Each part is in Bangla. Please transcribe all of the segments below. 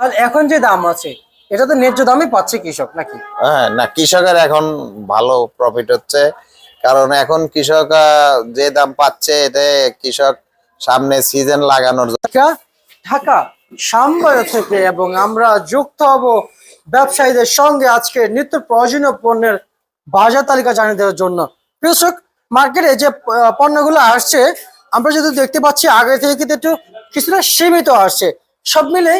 আর এখন যে দাম আছে এটা তো ন্যায্য দামই পাচ্ছে কৃষক নাকি? হ্যাঁ না কৃষকের এখন ভালো প্রফিট হচ্ছে। কারণ এখন কৃষক যে দাম পাচ্ছে এতে কৃষক সামনে সিজন লাগানোর ঢাকা শ্যামবাজার থেকে এবং আমরা যুক্ত হব ব্যবসায়ীদের সঙ্গে আজকে নিত্য প্রয়োজনীয় পণ্যের বাজার তালিকা জানিয়ে দেওয়ার জন্য। কৃষক মার্কেটে যে পণ্যগুলো আসছে আমরা যদি দেখতে পাচ্ছি আগে থেকে কিন্তু একটু কিছুটা সীমিত আসছে। সব মিলে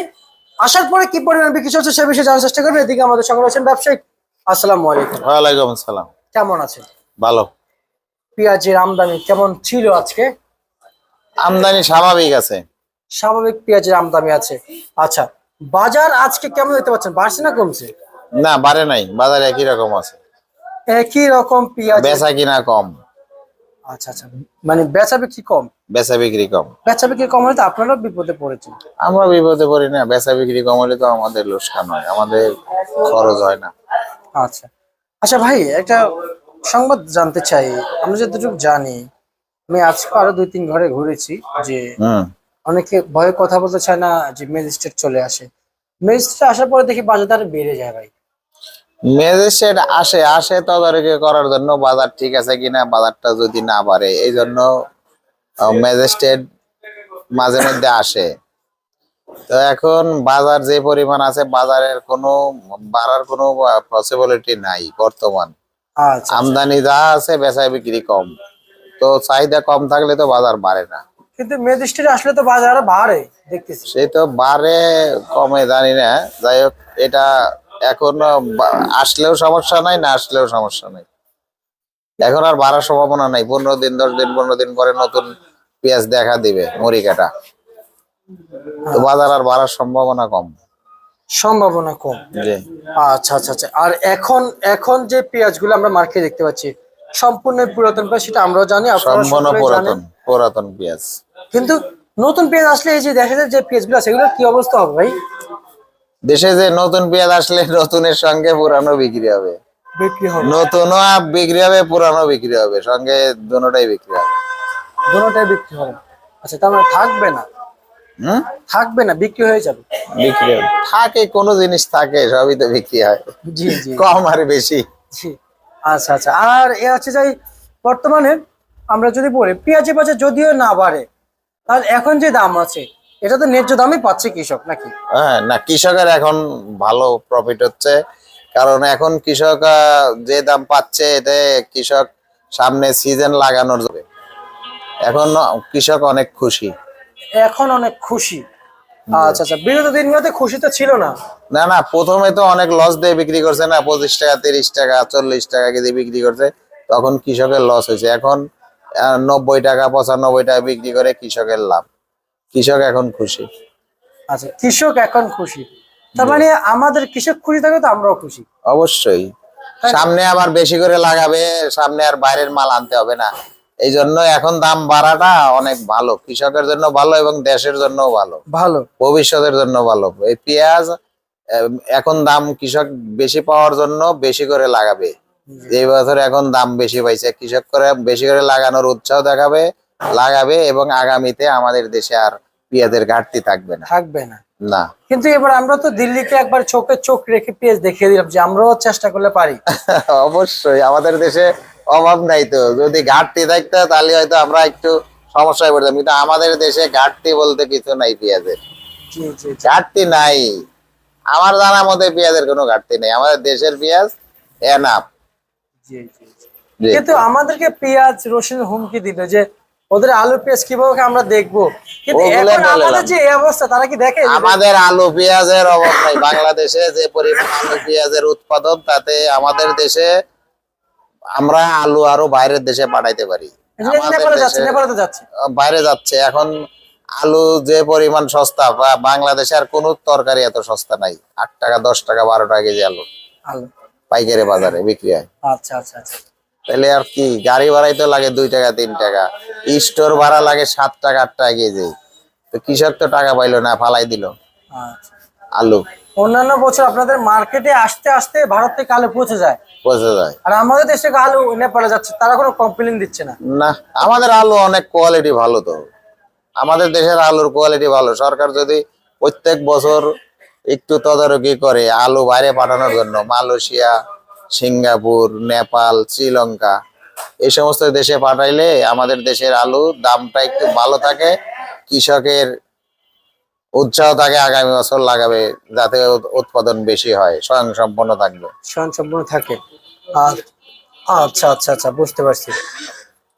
আসার পরে কি পরিমাণ বিক্রি চলছে সে বিষয়ে জানার চেষ্টা করবে এদিকে আমাদের সঙ্গে রয়েছেন ব্যবসায়িক। আসসালামু আলাইকুম। ওয়ালাইকুম আসসালাম। কেমন আছেন? ভালো। পেঁয়াজের আমদানি কেমন ছিল আজকে? আমদানি স্বাভাবিক আছে। স্বাভাবিক পেঁয়াজের আমদানি আছে। আচ্ছা বাজার আজকে কেমন দেখতে পাচ্ছেন? বাড়ছে না কমছে? না বাড়ে নাই। বাজারে একই রকম আছে। একই রকম পেঁয়াজ বেচা কিনা কম। আচ্ছা আচ্ছা। মানে বেচা বিক্রি কম? বেচা বিক্রি কম। বেচা বিক্রি কম হলে তো আপনারাও বিপদে পড়েছেন। আমরা বিপদে পড়ি না বেচা বিক্রি কম হলে তো আমাদের লোকসান হয় আমাদের খরচ হয় না। আচ্ছা। আচ্ছা ভাই একটা সংবাদ জানতে চাই। আমরা যতটুকু জানি আমি আজকে আরও দুই তিন ঘরে ঘুরেছি যে অনেকে ভয়ে কথা বলতে চায় না যে ম্যাজিস্ট্রেট চলে আসে। ম্যাজিস্ট্রেট আসার পরে দেখি বাজার বেড়ে যায় ভাই। ম্যাজিস্ট্রেট আসে আসে তদারকি করার জন্য বাজার ঠিক আছে কিনা বাজারটা যদি না বাড়ে এই জন্য ম্যাজিস্ট্রেট মাঝে মধ্যে আসে। তো এখন বাজার যে পরিমাণ আছে বাজারের কোনো বাড়ার কোনো পসিবিলিটি নাই বর্তমান। আচ্ছা আমদানি যা আছে বেচা বিক্রি কম। তো চাহিদা কম থাকলে তো বাজার বাড়ে না। কিন্তু ম্যাজিস্ট্রেট আসলে তো বাজার বাড়ে দেখতেছি। সে তো বাড়ে কমে জানি না। যাই হোক এটা এখন আসলেও সমস্যা নাই না আসলেও সমস্যা নাই। এখন আর বাড়ার সম্ভাবনা নাই। পনেরো দিন দশ দিন পনেরো দিন পরে নতুন পেঁয়াজ দেখা দিবে মুড়ি কাটা তো বাজার আর বাড়ার সম্ভাবনা কম। সম্ভাবনা কম? আচ্ছা আচ্ছা আচ্ছা। আর এখন এখন যে পেঁয়াজগুলো আমরা মার্কেটে দেখতে পাচ্ছি সম্পূর্ণ পুরাতন পেঁয়াজ সেটা আমরাও জানি সম্পূর্ণ পুরাতন পুরাতন পেঁয়াজ। কিন্তু নতুন পেঁয়াজ আসলে এই যে দেখা যায় যে পেঁয়াজগুলো আছে কি অবস্থা হবে ভাই? দেশে যে নতুন পেঁয়াজ আসলে নতুনের সঙ্গে পুরানো বিক্রি হবে। বিক্রি হবে। নতুনও বিক্রি হবে পুরানো বিক্রি হবে। সঙ্গে দুটোটাই বিক্রি হবে। দুটোটাই বিক্রি হবে। আচ্ছা তার মানে থাকবে না? হুম? থাকবে না বিক্রি হয়ে যাবে? বিক্রি হবে। থাকে কোনো জিনিস থাকে সবই তো বিক্রি হয়। জি জি। কম আর বেশি। জি। আচ্ছা আচ্ছা। আর এ হচ্ছে যাই বর্তমানে আমরা যদি বলি পেঁয়াজের বাজার যদিও না বাড়ে তাহলে এখন যে দাম আছে এটা তো ন্যায্য দামই পাচ্ছে কৃষক নাকি? হ্যাঁ না কৃষকের এখন ভালো প্রফিট হচ্ছে। কারণ এখন কৃষক যে দাম পাচ্ছে এতে কৃষক সামনে সিজন লাগানোর যাবে এখন কৃষক অনেক খুশি। এখন অনেক খুশি। আচ্ছা আচ্ছা বিগত দিনগুলোতে খুশি তো ছিল না। না না প্রথমে তো অনেক লস দিয়ে বিক্রি করছে না পঁচিশ টাকা তিরিশ টাকা চল্লিশ টাকা কেজি বিক্রি করছে। তখন কৃষকের লস হয়েছে। এখন নব্বই টাকা পঁচানব্বই টাকা বিক্রি করে কৃষকের লাভ। কৃষক এখন খুশি। আচ্ছা কৃষক এখন খুশি। তার মানে আমাদের কৃষক খুশি থাকে তো আমরাও খুশি। অবশ্যই। সামনে আবার বেশি করে লাগাবে সামনে আর বাইরের মাল আনতে হবে না। এই জন্য এখন দাম বাড়াটা অনেক ভালো। কৃষকের জন্য ভালো এবং দেশের জন্য ভালো। ভালো। ভবিষ্যতের জন্য ভালো। এই পেঁয়াজ এখন দাম কৃষক বেশি পাওয়ার জন্য বেশি করে লাগাবে। এই বছর এখন দাম বেশি পাইছে। কৃষক করে বেশি করে লাগানোর উৎসাহ দেখাবে। লাগাবে এবং আগামীতে আমাদের দেশে আর পেঁয়াজের ঘাটতি থাকবে না। থাকবে না। না। কিন্তু এবার আমরা তো দিল্লিতে একবার চোখে চোখ রেখে পেঁয়াজ দেখিয়ে দিলাম যে আমরাও চেষ্টা করলে পারি। অবশ্যই আমাদের দেশে অভাব নাই তো। যদি ঘাটতি থাকতো তাহলে হয়তো আমরা একটু সমস্যায় পড়তাম। কিন্তু আমাদের দেশে ঘাটতি বলতে কিছু নাই পেঁয়াজের। ঘাটতি নাই। আমার জানা মতে পেঁয়াজের কোনো ঘাটতি নেই। আমাদের দেশের পেঁয়াজ এনাফ। কিন্তু আমাদেরকে পেঁয়াজ রসুন হুমকি দিল যে ওদের আলু পেঁয়াজ কীভাবে আমরা দেখব? কিন্তু এখন আমাদের যে এই অবস্থা তারা কি দেখে আমাদের আলু পেঁয়াজের অভাব নাই। বাংলাদেশে যে পরিমাণ আলু পেঁয়াজের উৎপাদন তাতে আমাদের দেশে আমরা আলু আরও বাইরের দেশে পাঠাইতে পারি। বাইরে যাচ্ছে। এখন আলু যে পরিমাণ সস্তা বাংলাদেশে আর কোন তরকারি এত সস্তা নাই। আট টাকা দশ টাকা বারো টাকা কেজি আলু। আলু। পাইকারি বাজারে বিক্রি হয়। আচ্ছা আচ্ছা আচ্ছা। তাহলে আর কি গাড়ি ভাড়াই তো লাগে দুই টাকা তিন টাকা। স্টোর ভাড়া লাগে সাত টাকা আট টাকা কেজি। তো কৃষক তো টাকা পাইলো না ফালাই দিল। আচ্ছা। আলু। অন্যান্য বছর আপনাদের মার্কেটে আসতে আসতে ভারত থেকে আলু পৌঁছে যায়। পচে যায়। আর আমাদের দেশ থেকে আলু নেপালে যাচ্ছে তারা কোনো কমপ্লেন দিচ্ছে না। না আমাদের আলু অনেক কোয়ালিটি ভালো তো। আমাদের দেশের আলুর কোয়ালিটি ভালো। সরকার যদি প্রত্যেক বছর একটু তদারকি করে আলু বাইরে পাঠানোর জন্য মালয়েশিয়া সিঙ্গাপুর নেপাল শ্রীলঙ্কা এই সমস্ত দেশে পাঠাইলে আমাদের দেশের আলু দামটা একটু ভালো থাকে কৃষকের উৎসাহ থাকে আগামী বছর লাগাবে যাতে উৎপাদন বেশি হয় স্বয়ং সম্পন্ন থাকবে। স্বয়ংসম্পূর্ণ থাকে। আচ্ছা আচ্ছা আচ্ছা বুঝতে পারছি।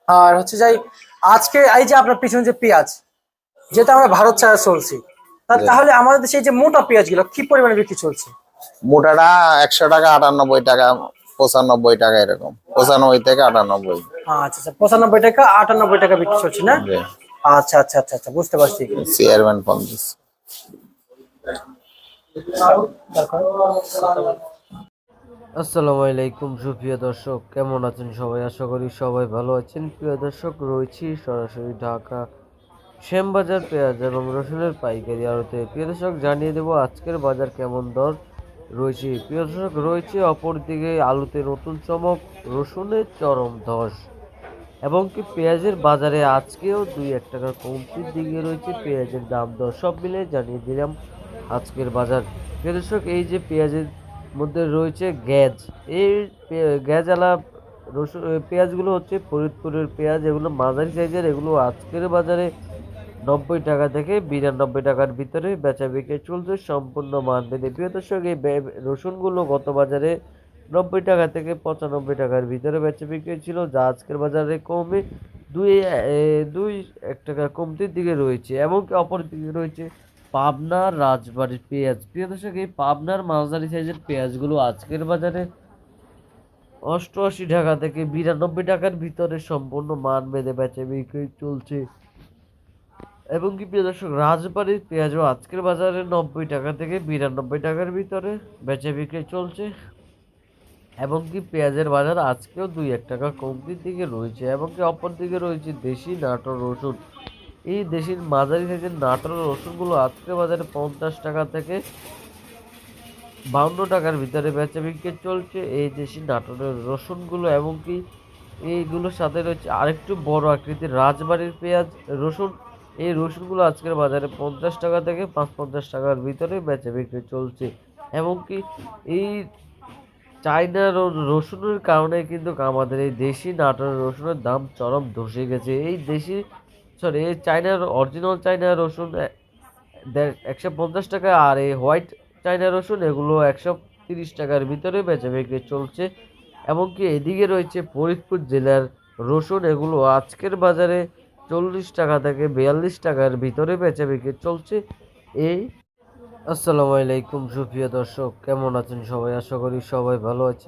আর হচ্ছে যাই আজকে এই যে আপনার পিছনে যে পেঁয়াজ যেটা আমরা ভারত ছাড়া চলছি তাহলে আমাদের দেশে এই যে মোটা পেঁয়াজগুলো কি পরিমাণে বিক্রি চলছে? মোটাটা একশো টাকা আটানব্বই টাকা পঁচানব্বই টাকা এরকম। পঁচানব্বই থেকে আটানব্বই। আচ্ছা আচ্ছা পঁচানব্বই টাকা আটানব্বই টাকা বিক্রি চলছে না? আচ্ছা আচ্ছা আচ্ছা আচ্ছা বুঝতে পারছি। চেয়ারম্যান পঞ্চাশ আসসালামু আলাইকুম সুপ্রিয় দর্শক। কেমন আছেন সবাই? আশা করি সবাই ভালো আছেন। প্রিয় দর্শক রয়েছি সরাসরি ঢাকা শ্যামবাজার পেঁয়াজ এবং রসুনের পাইকারি আড়তে। প্রিয় দর্শক জানিয়ে দেবো আজকের বাজার কেমন দর? রয়েছে প্রিয় দর্শক, রয়েছে অপরদিকে আলুতে নতুন চমক, রসুনের চরম ধস। এবং কি পেঁয়াজের বাজারে আজকেও দুই এক টাকা কমতির দিকে রয়েছে পেঁয়াজের দাম দর। সব মিলে জানিয়ে দিলাম আজকের বাজার। প্রিয় দর্শক, এই যে পেঁয়াজের মধ্যে রয়েছে গ্যাজ, এই গ্যাজালা রসুন, পেঁয়াজগুলো হচ্ছে ফরিদপুরের পেঁয়াজ, এগুলো মাঝারি সাইজের, এগুলো আজকের বাজারে নব্বই টাকা থেকে বিরানব্বই টাকার ভিতরে বেচা বিক্রি চলছে সম্পূর্ণ মান বেঁধে প্রিয় দর্শক, এই রসুনগুলো গত বাজারে নব্বই টাকা থেকে পঁচানব্বই টাকার ভিতরে বেচা বিক্রি ছিল। যা আজকের বাজারে কমে দুই দুই, এক টাকা কমতির দিকে রয়েছে এমনকি অপর দিকে রয়েছে পাবনার রাজবাড়ির পেঁয়াজ। প্রিয় দর্শক, এই পাবনার মাঝারি সাইজের পেঁয়াজগুলো আজকের বাজারে অষ্টআশি টাকা থেকে বিরানব্বই টাকার ভিতরে সম্পূর্ণ মান বেঁধে বেচা বিক্রি চলছে। এবং কি প্রিয় দর্শক, রাজবাড়ির পেঁয়াজও আজকের বাজারে নব্বই টাকা থেকে বিরানব্বই টাকার ভিতরে বেচে বিক্রি চলছে। এবং কি পেঁয়াজের বাজার আজকেও দুই এক টাকা কমতির দিকে রয়েছে এবং কি অপর দিকে রয়েছে দেশি নাটোর রসুন। এই দেশির মাঝারি সাইজের নাটোর রসুনগুলো আজকের বাজারে পঞ্চাশ টাকা থেকে বাউন্ন টাকার ভিতরে বেচা বিক্রি চলছে এই দেশি নাটোরের রসুনগুলো এবং কি এইগুলোর সাথে রয়েছে আরেকটু বড় আকৃতির রাজবাড়ির পেঁয়াজ, রসুন এই রসুনগুলো আজকের বাজারে পঞ্চাশ টাকা থেকে পাঁচ পঞ্চাশ টাকার ভিতরে বেচা বিক্রি চলছে। এমনকি এই চাইনার রসুনের কারণে কিন্তু আমাদের এই দেশি নাটোরের রসুনের দাম চরম ধসে গেছে। এই দেশি সরি এই চাইনার অরিজিনাল চাইনার রসুন একশো পঞ্চাশ টাকা আর এই হোয়াইট চাইনা রসুন, এগুলো একশো তিরিশ টাকার ভিতরে বেচা বিক্রি চলছে। এমনকি এদিকে রয়েছে ফরিদপুর জেলার রসুন, এগুলো আজকের বাজারে চল্লিশ টাকা থেকে বিয়াল্লিশ টাকার ভিতরে বেচা বিক্রি চলছে। এই, আসসালামু আলাইকুম সুফিয়া দর্শক, কেমন আছেন সবাই? আশা করি সবাই ভালো আছেন।